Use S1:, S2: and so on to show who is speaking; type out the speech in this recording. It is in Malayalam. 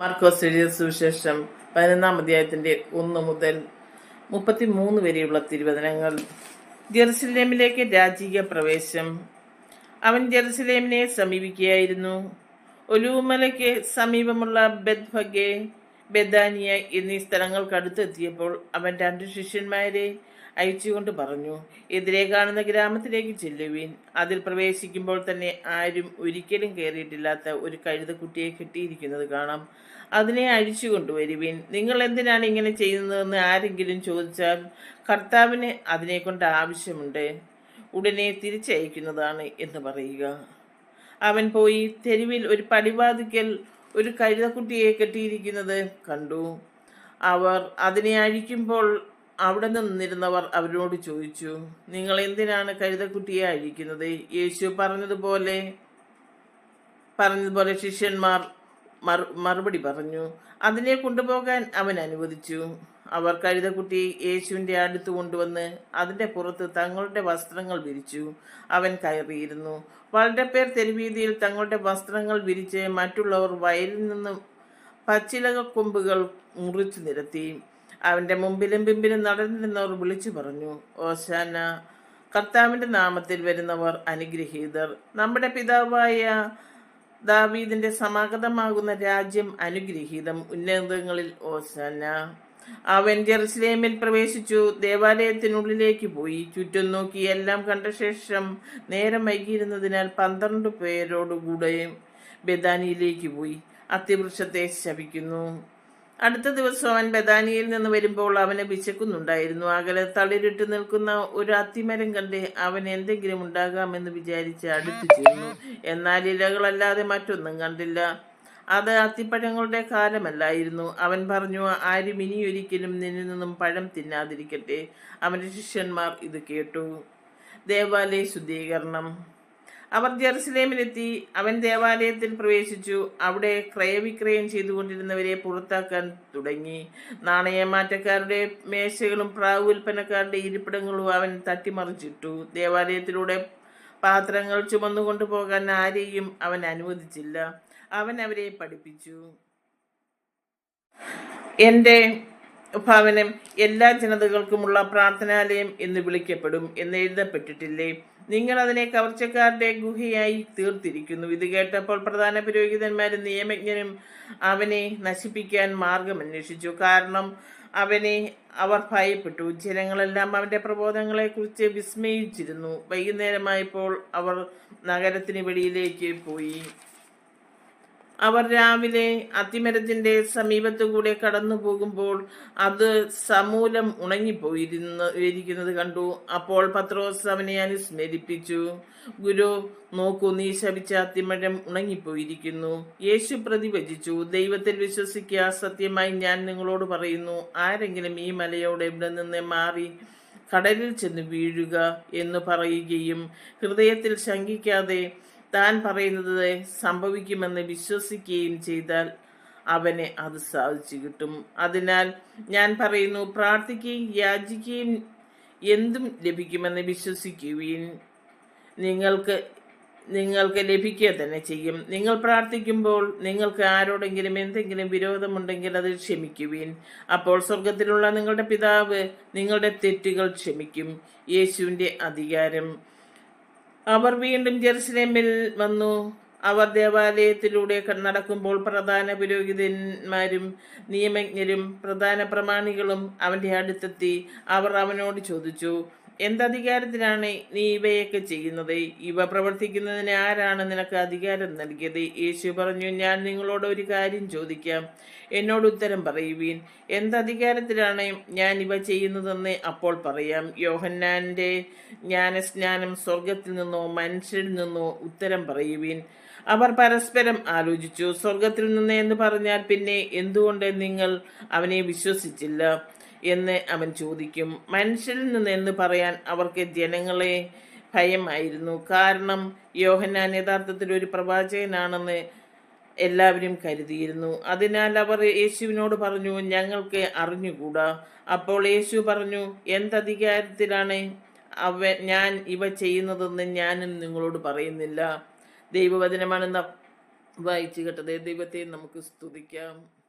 S1: മാർക്കോസ് എഴുതിയ സുവിശേഷം പതിനൊന്നാം അധ്യായത്തിന്റെ ഒന്ന് മുതൽ മുപ്പത്തിമൂന്ന് വരെയുള്ള തിരുവചനങ്ങൾ. ജെറുസലേമിലേക്ക് രാജീയ പ്രവേശം. അവൻ ജെറുസലേമിനെ സമീപിക്കുകയായിരുന്നു. ഒലുവുമലയ്ക്ക് സമീപമുള്ള ബെദ്ഫഗെ ബെദാനിയ എന്നീ സ്ഥലങ്ങൾക്കടുത്തെത്തിയപ്പോൾ അവൻ രണ്ട് ശിഷ്യന്മാരെ അയച്ചുകൊണ്ട് പറഞ്ഞു എതിരെ കാണുന്ന ഗ്രാമത്തിലേക്ക് ചെല്ലുവീൻ. അതിൽ പ്രവേശിക്കുമ്പോൾ തന്നെ ആരും ഒരിക്കലും കയറിയിട്ടില്ലാത്ത ഒരു കഴുതക്കുട്ടിയെ കിട്ടിയിരിക്കുന്നത് കാണാം. അതിനെ അഴിച്ചു കൊണ്ടുവരുവീൻ. നിങ്ങൾ എന്തിനാണ് ഇങ്ങനെ ചെയ്യുന്നതെന്ന് ആരെങ്കിലും ചോദിച്ചാൽ കർത്താവിന് അതിനെ കൊണ്ട് ആവശ്യമുണ്ട്. ഉടനെ തിരിച്ചയക്കുന്നതാണ് എന്ന് പറയുക. അവൻ പോയി തെരുവിൽ ഒരു പടിവാതിക്കൽ ഒരു കഴുതക്കുട്ടിയെ കെട്ടിയിരിക്കുന്നത് കണ്ടു. അവർ അതിനെ അഴിക്കുമ്പോൾ അവിടെ നിന്നിരുന്നവർ അവരോട് ചോദിച്ചു നിങ്ങൾ എന്തിനാണ് കഴുതക്കുട്ടിയെ അഴിക്കുന്നത്? യേശു പറഞ്ഞതുപോലെ പറഞ്ഞതുപോലെ ശിഷ്യന്മാർ മറുപടി പറഞ്ഞു. അതിനെ കൊണ്ടുപോകാൻ അവൻ അനുവദിച്ചു. അവർ കഴുതക്കുട്ടി യേശുവിന്റെ അടുത്ത് കൊണ്ടുവന്ന് അതിന്റെ പുറത്ത് തങ്ങളുടെ വസ്ത്രങ്ങൾ വിരിച്ചു. അവൻ കയറിയിരുന്നു. വളരെ പേർ തെരുവീതിയിൽ തങ്ങളുടെ വസ്ത്രങ്ങൾ വിരിച്ച് മറ്റുള്ളവർ വയലിൽ നിന്നും പച്ചിലക കൊമ്പുകൾ മുറിച്ചു നിരത്തി. അവന്റെ മുമ്പിലും പിമ്പിലും നടന്നിരുന്നവർ വിളിച്ചു പറഞ്ഞു ഓശാന കർത്താവിന്റെ നാമത്തിൽ വരുന്നവർ അനുഗ്രഹീതർ. നമ്മുടെ പിതാവായ ദാവീദിന്റെ സമാഗതമാകുന്ന രാജ്യം അനുഗ്രഹീതം. ഉന്നതങ്ങളിൽ ഓശാന. അവൻ ജെറുസലേമിൽ പ്രവേശിച്ചു. ദേവാലയത്തിനുള്ളിലേക്ക് പോയി. ചുറ്റും നോക്കി എല്ലാം കണ്ട ശേഷം നേരം വൈകിയിരുന്നതിനാൽ പന്ത്രണ്ട് പേരോടുകൂടെ ബദാനിയിലേക്ക് പോയി. അത്തിവൃക്ഷത്തെ ശപിക്കുന്നു. അടുത്ത ദിവസം അവൻ ബദാനിയിൽ നിന്ന് വരുമ്പോൾ അവന് വിശക്കുന്നുണ്ടായിരുന്നു. അകലെ തളിരിട്ട് നിൽക്കുന്ന ഒരു അത്തിമരം കണ്ട് അവൻ എന്തെങ്കിലും ഉണ്ടാകാമെന്ന് വിചാരിച്ച് അടുത്തു ചെയ്യുന്നു എന്നാൽ ഇലകളല്ലാതെ മറ്റൊന്നും കണ്ടില്ല. അത് അത്തിപ്പഴങ്ങളുടെ കാലമല്ലായിരുന്നു. അവൻ പറഞ്ഞു ആരും ഇനിയൊരിക്കലും നിന്നിൽ നിന്നും പഴം തിന്നാതിരിക്കട്ടെ. അവന്റെ ശിഷ്യന്മാർ ഇത് കേട്ടു. ദേവാലയ ശുദ്ധീകരണം. അവർ ജെറുസലേമിലെത്തി. അവൻ ദേവാലയത്തിൽ പ്രവേശിച്ചു. അവിടെ ക്രയവിക്രയം ചെയ്തുകൊണ്ടിരുന്നവരെ പുറത്താക്കാൻ തുടങ്ങി. നാണയമാറ്റക്കാരുടെ മേശകളും പ്രാവ് വിൽപ്പനക്കാരുടെ ഇരിപ്പിടങ്ങളും അവൻ തട്ടിമറിച്ചിട്ടു. ദേവാലയത്തിലൂടെ പാത്രങ്ങൾ ചുമന്നുകൊണ്ടുപോകാൻ ആരെയും അവൻ അനുവദിച്ചില്ല. അവൻ അവരെ പഠിപ്പിച്ചു. എന്റെ ഭവനം എല്ലാ ജനതകൾക്കുമുള്ള പ്രാർത്ഥനാലയം എന്ന് വിളിക്കപ്പെടും എന്ന് എഴുതപ്പെട്ടിട്ടില്ലേ? നിങ്ങൾ അതിനെ കവർച്ചക്കാരുടെ ഗുഹയായി തീർത്തിരിക്കുന്നു. ഇത് കേട്ടപ്പോൾ പ്രധാന പുരോഹിതന്മാരും നിയമജ്ഞനും അവനെ നശിപ്പിക്കാൻ മാർഗം അന്വേഷിച്ചു. കാരണം അവനെ അവർ ഭയപ്പെട്ടു. ജനങ്ങളെല്ലാം അവന്റെ പ്രബോധങ്ങളെക്കുറിച്ച് വിസ്മയിച്ചിരുന്നു. വൈകുന്നേരമായപ്പോൾ അവർ നഗരത്തിന് വെളിയിലേക്ക് പോയി. അവർ രാവിലെ അത്തിമരത്തിന്റെ സമീപത്തുകൂടെ കടന്നു പോകുമ്പോൾ അത് സമൂലം ഉണങ്ങിപ്പോയിരുന്നു ഇരിക്കുന്നത് കണ്ടു. അപ്പോൾ പത്രോസ് അവനെ അനുസ്മരിപ്പിച്ചു. ഗുരു നോക്കൂ നീ ശപിച്ച അത്തിമരം ഉണങ്ങിപ്പോയിരിക്കുന്നു. യേശു പ്രതിവചിച്ചു ദൈവത്തിൽ വിശ്വസിക്കുക സത്യമായി ഞാൻ നിങ്ങളോട് പറയുന്നു ആരെങ്കിലും ഈ മലയോട് ഇവിടെ നിന്ന് മാറി കടലിൽ ചെന്ന് വീഴുക എന്ന് പറയുകയും ഹൃദയത്തിൽ ശങ്കിക്കാതെ താൻ പറയുന്നത് സംഭവിക്കുമെന്ന് വിശ്വസിക്കുകയും ചെയ്താൽ അവന് അത് സാധിച്ചു കിട്ടും. അതിനാൽ ഞാൻ പറയുന്നു പ്രാർത്ഥിക്കുകയും യാചിക്കുകയും എന്തും ലഭിക്കുമെന്ന് വിശ്വസിക്കുകയും നിങ്ങൾക്ക് നിങ്ങൾക്ക് ലഭിക്കുക തന്നെ ചെയ്യും. നിങ്ങൾ പ്രാർത്ഥിക്കുമ്പോൾ നിങ്ങൾക്ക് ആരോടെങ്കിലും എന്തെങ്കിലും വിരോധമുണ്ടെങ്കിൽ അത് ക്ഷമിക്കുവീൻ. അപ്പോൾ സ്വർഗത്തിലുള്ള നിങ്ങളുടെ പിതാവ് നിങ്ങളുടെ തെറ്റുകൾ ക്ഷമിക്കും. യേശുവിന്റെ അധികാരം അവർ വീണ്ടും ജെറുസലേമിൽ വന്നു. അവർ ദേവാലയത്തിലൂടെ നടക്കുമ്പോൾ പ്രധാന പുരോഹിതന്മാരും നിയമജ്ഞരും പ്രധാന പ്രമാണികളും അവന്റെ അടുത്തെത്തി. അവർ അവനോട് ചോദിച്ചു എന്തധികാരത്തിലാണ് നീ ഇവയൊക്കെ ചെയ്യുന്നത്? ഇവ പ്രവർത്തിക്കുന്നതിന് ആരാണ് നിനക്ക് അധികാരം നൽകിയത്? യേശു പറഞ്ഞു ഞാൻ നിങ്ങളോട് ഒരു കാര്യം ചോദിക്കാം. എന്നോട് ഉത്തരം പറയുവീൻ. എന്തധികാരത്തിലാണ് ഞാൻ ഇവ ചെയ്യുന്നതെന്ന് അപ്പോൾ പറയാം. യോഹന്നാന്റെ ജ്ഞാനസ്നാനം സ്വർഗത്തിൽ നിന്നോ മനുഷ്യരിൽ നിന്നോ ഉത്തരം പറയുവീൻ. അവർ പരസ്പരം ആലോചിച്ചു. സ്വർഗത്തിൽ നിന്ന് എന്ന് പറഞ്ഞാൽ പിന്നെ എന്തുകൊണ്ട് നിങ്ങൾ അവനെ വിശ്വസിച്ചില്ല? എന്ന് അവൻ ചോദിക്കും. മനുഷ്യരിൽ നിന്ന് എന്ന് പറയാൻ അവർക്ക് ജനങ്ങളെ ഭയമായിരുന്നു. കാരണം യോഹന്നാൻ യഥാർത്ഥത്തിൽ ഒരു പ്രവാചകനാണെന്ന് എല്ലാവരും കരുതിയിരുന്നു. അതിനാൽ അവർ യേശുവിനോട് പറഞ്ഞു ഞങ്ങൾക്ക് അറിഞ്ഞുകൂടാ? അപ്പോൾ യേശു പറഞ്ഞു എന്തധികാരത്തിലാണ് അവ ഞാൻ ഇവ ചെയ്യുന്നതെന്ന് ഞാനും നിങ്ങളോട് പറയുന്നില്ല. ദൈവവചനമാണെന്ന വായിച്ചു കേട്ടത് ദൈവത്തെ നമുക്ക് സ്തുതിക്കാം.